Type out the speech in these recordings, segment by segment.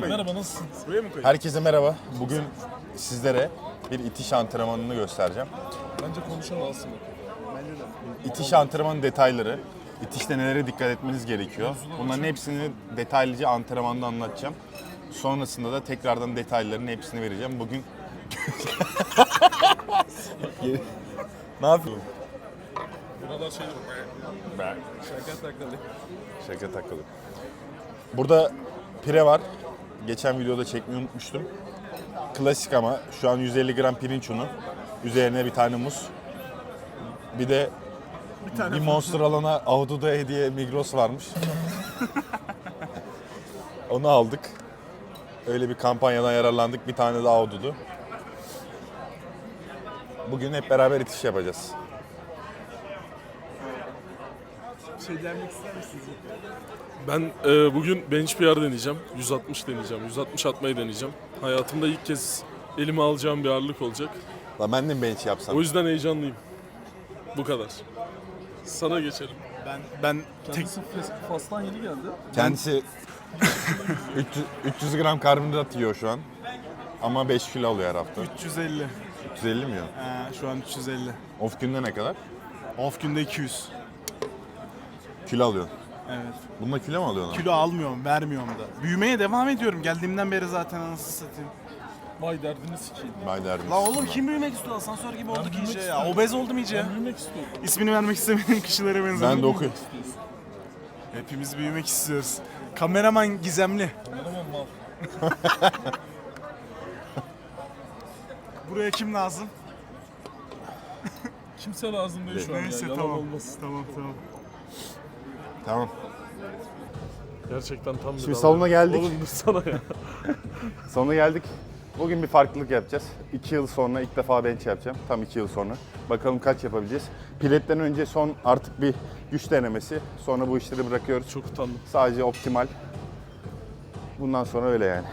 Merhaba nasılsın? Buraya mı koyayım? Herkese merhaba. Bugün sizlere bir itiş antrenmanını göstereceğim. Bence konuşan alsın. İtiş antrenmanı detayları, itişte nelere dikkat etmeniz gerekiyor. Bunların hepsini detaylıca antrenmanda anlatacağım. Sonrasında da tekrardan detaylarının hepsini vereceğim. Bugün ne yapıyorsun? Buralar şey Ben şaka takılı. şaka takılı. Burada pire var. Geçen videoda çekmeyi unutmuştum. Klasik ama şu an 150 gram pirinç unu. Üzerine bir tane muz. Bir de bir, Monster alana Ahududu hediye Migros varmış. Onu aldık. Öyle bir kampanyadan yararlandık. Bir tane daha Ahududu. Bugün hep beraber itiş yapacağız. Şey demek ister misiniz? Ben e, bugün bench PR deneyeceğim. 160 deneyeceğim. 160 atmayı deneyeceğim. Hayatımda ilk kez elime alacağım bir ağırlık olacak. Lan ben de mi bench yapsam? O yüzden heyecanlıyım. Bu kadar. Sana geçelim. Ben ben tek Kendisi Fas- Fas'tan yeni geldi. Kendisi 300, 300 gram karbonhidrat yiyor şu an. Ama 5 kilo alıyor her hafta. 350. 350 mi yiyor? Ee, şu an 350. Off günde ne kadar? Off günde 200. Kilo alıyorsun. Evet. Bununla kilo mu alıyorsun? Kilo almıyorum, vermiyorum da. Büyümeye devam ediyorum. Geldiğimden beri zaten anasını satayım. Vay derdini sikeyim. Bay derdim. La oğlum kim büyümek istiyor? Asansör gibi olduk büyümek iyice ya. istiyorum. Obez oldum iyice. Ben büyümek istiyorum. İsmini vermek istemediğim kişilere benziyorum. Ben de okuyorum. Hepimiz büyümek istiyoruz. Kameraman gizemli. Kameraman mal. Buraya kim lazım? Kimse lazım değil şu an Neyse ya. Yalan tamam. olmasın. Tamam tamam. Tamam. Gerçekten tam bir Şimdi salona geldik. Oğlum dursana ya. Sonuna geldik. Bugün bir farklılık yapacağız. 2 yıl sonra ilk defa bench yapacağım. Tam 2 yıl sonra. Bakalım kaç yapabileceğiz. Piletten önce son artık bir güç denemesi. Sonra bu işleri bırakıyoruz. Çok utandım. Sadece optimal. Bundan sonra öyle yani.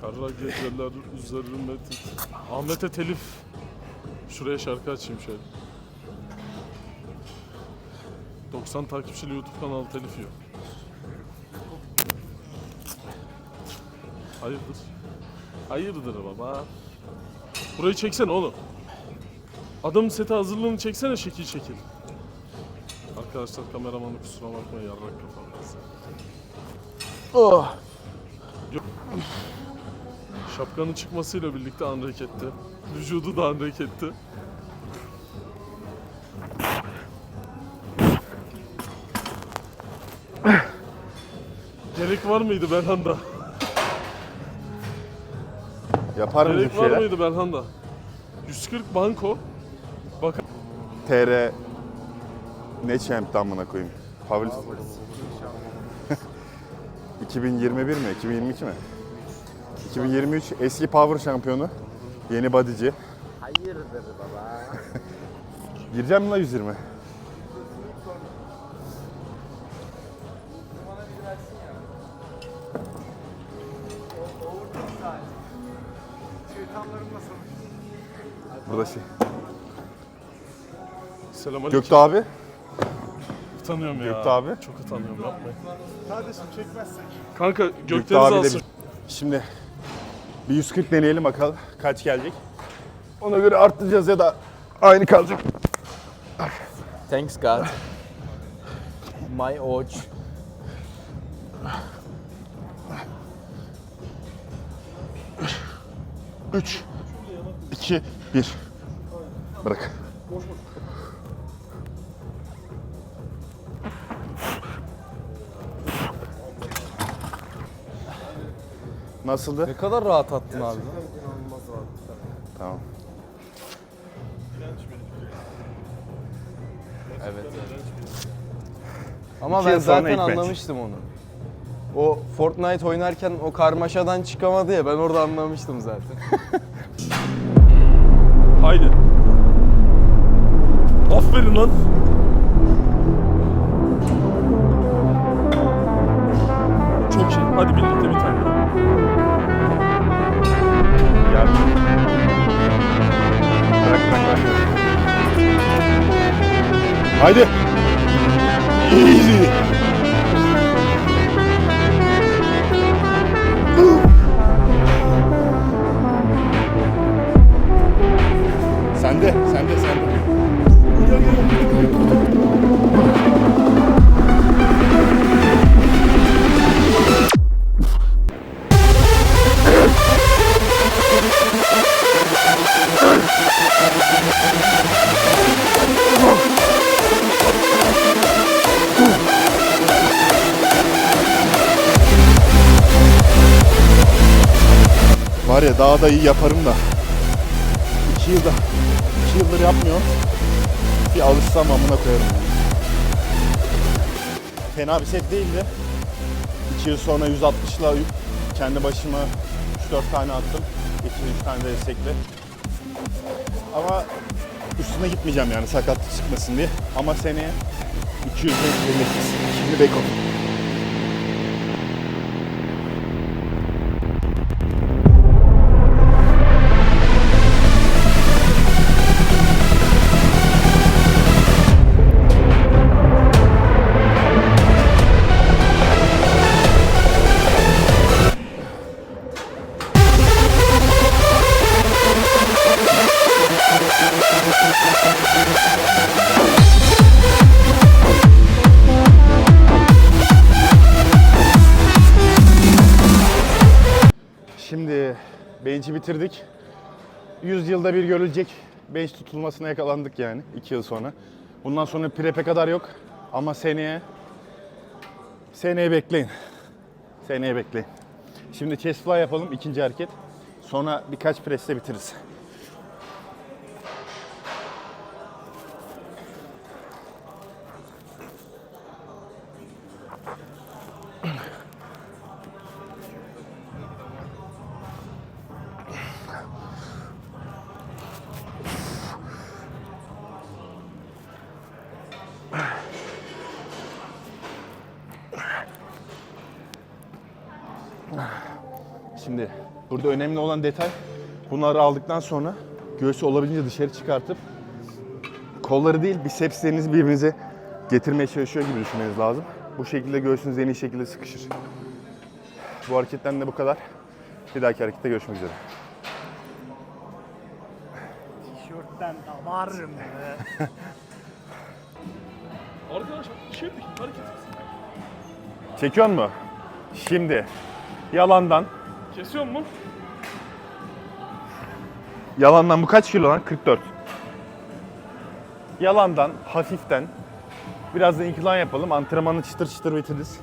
Kara geceler üzerime tit- Ahmet'e telif. Şuraya şarkı açayım şöyle. 90 takipçili YouTube kanalı telif yiyor. Hayırdır? Hayırdır baba? Burayı çeksene oğlum. Adamın sete hazırlığını çeksene şekil şekil. Arkadaşlar kameramanı kusura bakmayın yarrak kafam. Oh. Şapkanın çıkmasıyla birlikte unbreak etti. Vücudu da unbreak etti. Var mıydı Belhanda? Yapar mıyız bir Gerek var şeyler? mıydı Belhanda? 140 banko. Bak TR ne champ'ti amına koyayım? Power 2021 mi? 2022 mi? 2023 eski Power şampiyonu. Yeni bodyci. Hayırdır baba? Gireceğim mi la 120? Burada şey. selamünaleyküm. Göktuğ abi. Utanıyorum ya. Göktuğ abi. Çok utanıyorum yapmayın. Kardeşim çekmezsek. Kanka Göktuğ gökdeniz abiyle alsın. bir- Şimdi bir 140 deneyelim bakalım kaç gelecek. Ona göre arttıracağız ya da aynı kalacak. Thanks God. My watch. Üç, iki, bir. Bırak. Nasıldı? Ne kadar rahat attın abi. Tamam. Evet. Ama İki ben yıl sonra zaten bench. anlamıştım onu. O Fortnite oynarken o karmaşadan çıkamadı ya ben orada anlamıştım zaten. Haydi. Aferin lan. Çok iyi. Hadi birlikte bir tane. Gel. Bırak bırak. Haydi. Easy. Daha da iyi yaparım da. İki yılda, iki yıldır yapmıyorum. Bir alışsam amına koyarım. Fena bir set değildi. İki yıl sonra 160'la kendi başıma 3-4 tane attım. 2-3 tane de destekli. Ama üstüne gitmeyeceğim yani sakatlık çıkmasın diye. Ama seneye 200 ve Şimdi beko. Şimdi bench'i bitirdik. 100 yılda bir görülecek bench tutulmasına yakalandık yani 2 yıl sonra. Bundan sonra prep'e kadar yok ama seneye seneye bekleyin. Seneye bekleyin. Şimdi chest fly yapalım ikinci hareket. Sonra birkaç pressle bitiririz. Şimdi burada önemli olan detay bunları aldıktan sonra göğsü olabildiğince dışarı çıkartıp kolları değil bisepslerinizi birbirinize getirmeye çalışıyor gibi düşünmeniz lazım. Bu şekilde göğsünüz en iyi şekilde sıkışır. Bu hareketten de bu kadar. Bir dahaki harekette görüşmek üzere. Tişörtten damarım be. Arkadaşlar şey yapayım hareket. Çekiyor mu? Şimdi yalandan Kesiyor mu? Yalandan bu kaç kilo lan? 44. Yalandan, hafiften biraz da incline yapalım. Antrenmanı çıtır çıtır bitiririz.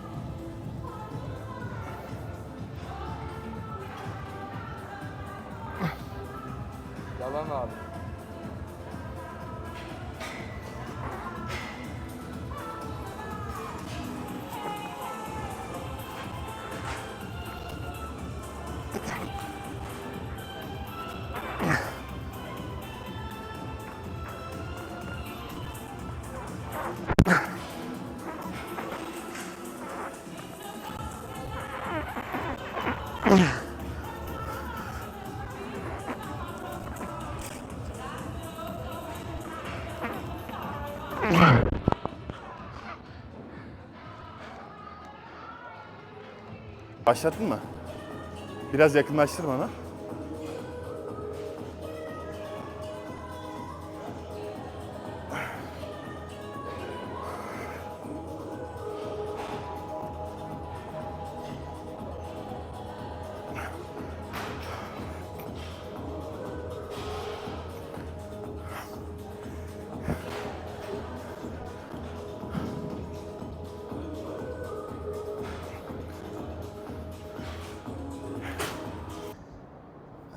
Başlattın mı? Biraz yakınlaştır bana.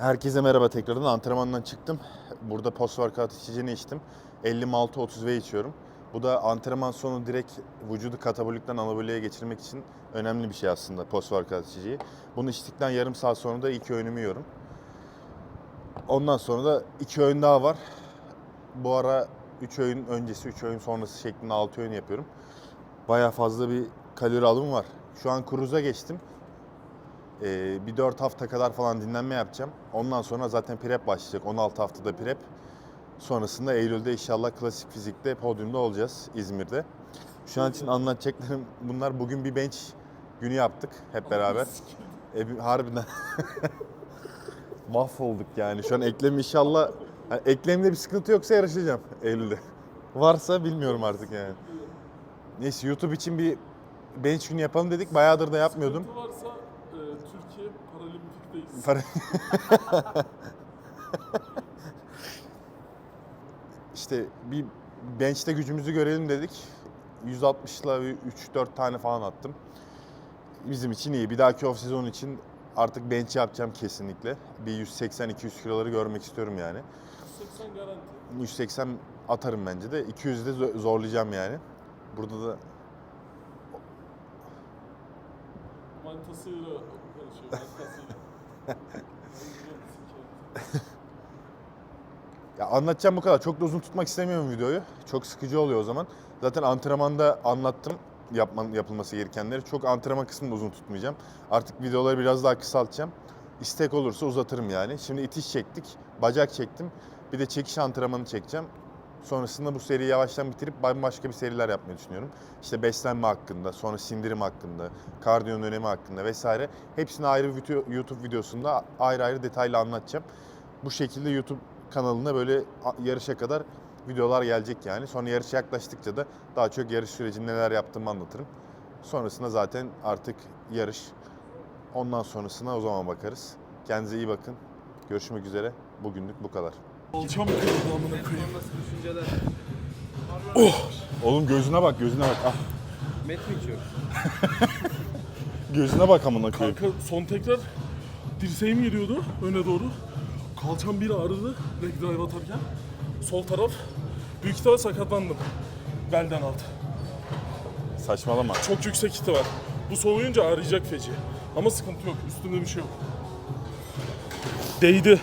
Herkese merhaba tekrardan. Antrenmandan çıktım. Burada post workout içeceğini içtim. 50 malta 30 V içiyorum. Bu da antrenman sonu direkt vücudu katabolikten anaboliğe geçirmek için önemli bir şey aslında post workout içeceği. Bunu içtikten yarım saat sonra da iki öğünümü yiyorum. Ondan sonra da iki öğün daha var. Bu ara 3 öğün öncesi, 3 öğün sonrası şeklinde 6 öğün yapıyorum. Bayağı fazla bir kalori alımı var. Şu an cruise'a geçtim. Ee, bir 4 hafta kadar falan dinlenme yapacağım. Ondan sonra zaten prep başlayacak. 16 haftada prep. Sonrasında Eylül'de inşallah klasik fizikte podyumda olacağız İzmir'de. Şu an için anlatacaklarım bunlar. Bugün bir bench günü yaptık hep beraber. E, harbiden. Mahvolduk yani. Şu an eklem inşallah yani eklemde bir sıkıntı yoksa yarışacağım Eylül'de. Varsa bilmiyorum artık yani. Neyse YouTube için bir bench günü yapalım dedik. Bayağıdır da yapmıyordum. Sıkıntı varsa işte bir bench'te gücümüzü görelim dedik. 160'la 3-4 tane falan attım. Bizim için iyi. Bir dahaki off sezon için artık bench yapacağım kesinlikle. Bir 180-200 kiloları görmek istiyorum yani. 80 garanti. 180 atarım bence de. 200'de de zo- zorlayacağım yani. Burada da Manitasıyla konuşuyor. Manitasıyla. Ya anlatacağım bu kadar. Çok da uzun tutmak istemiyorum videoyu. Çok sıkıcı oluyor o zaman. Zaten antrenmanda anlattım yapman, yapılması gerekenleri. Çok antrenman kısmını uzun tutmayacağım. Artık videoları biraz daha kısaltacağım. İstek olursa uzatırım yani. Şimdi itiş çektik, bacak çektim. Bir de çekiş antrenmanı çekeceğim. Sonrasında bu seriyi yavaştan bitirip bambaşka bir seriler yapmayı düşünüyorum. İşte beslenme hakkında, sonra sindirim hakkında, kardiyonun önemi hakkında vesaire. Hepsini ayrı video, YouTube videosunda ayrı ayrı detaylı anlatacağım. Bu şekilde YouTube kanalına böyle yarışa kadar videolar gelecek yani. Sonra yarış yaklaştıkça da daha çok yarış sürecinde neler yaptığımı anlatırım. Sonrasında zaten artık yarış. Ondan sonrasına o zaman bakarız. Kendinize iyi bakın. Görüşmek üzere. Bugünlük bu kadar. Alçam kırıldı amına koyayım. Oğlum gözüne bak, gözüne bak. Ah, Met mi içiyor? gözüne bak amına koyayım. Kanka son tekrar dirseğim giriyordu öne doğru. Kalçam bir ağrıdı leg drive atarken. Sol taraf büyük ihtimal sakatlandım. Belden altı. Saçmalama. Çok yüksek var. Bu soğuyunca ağrıyacak feci. Ama sıkıntı yok. Üstümde bir şey yok. Değdi.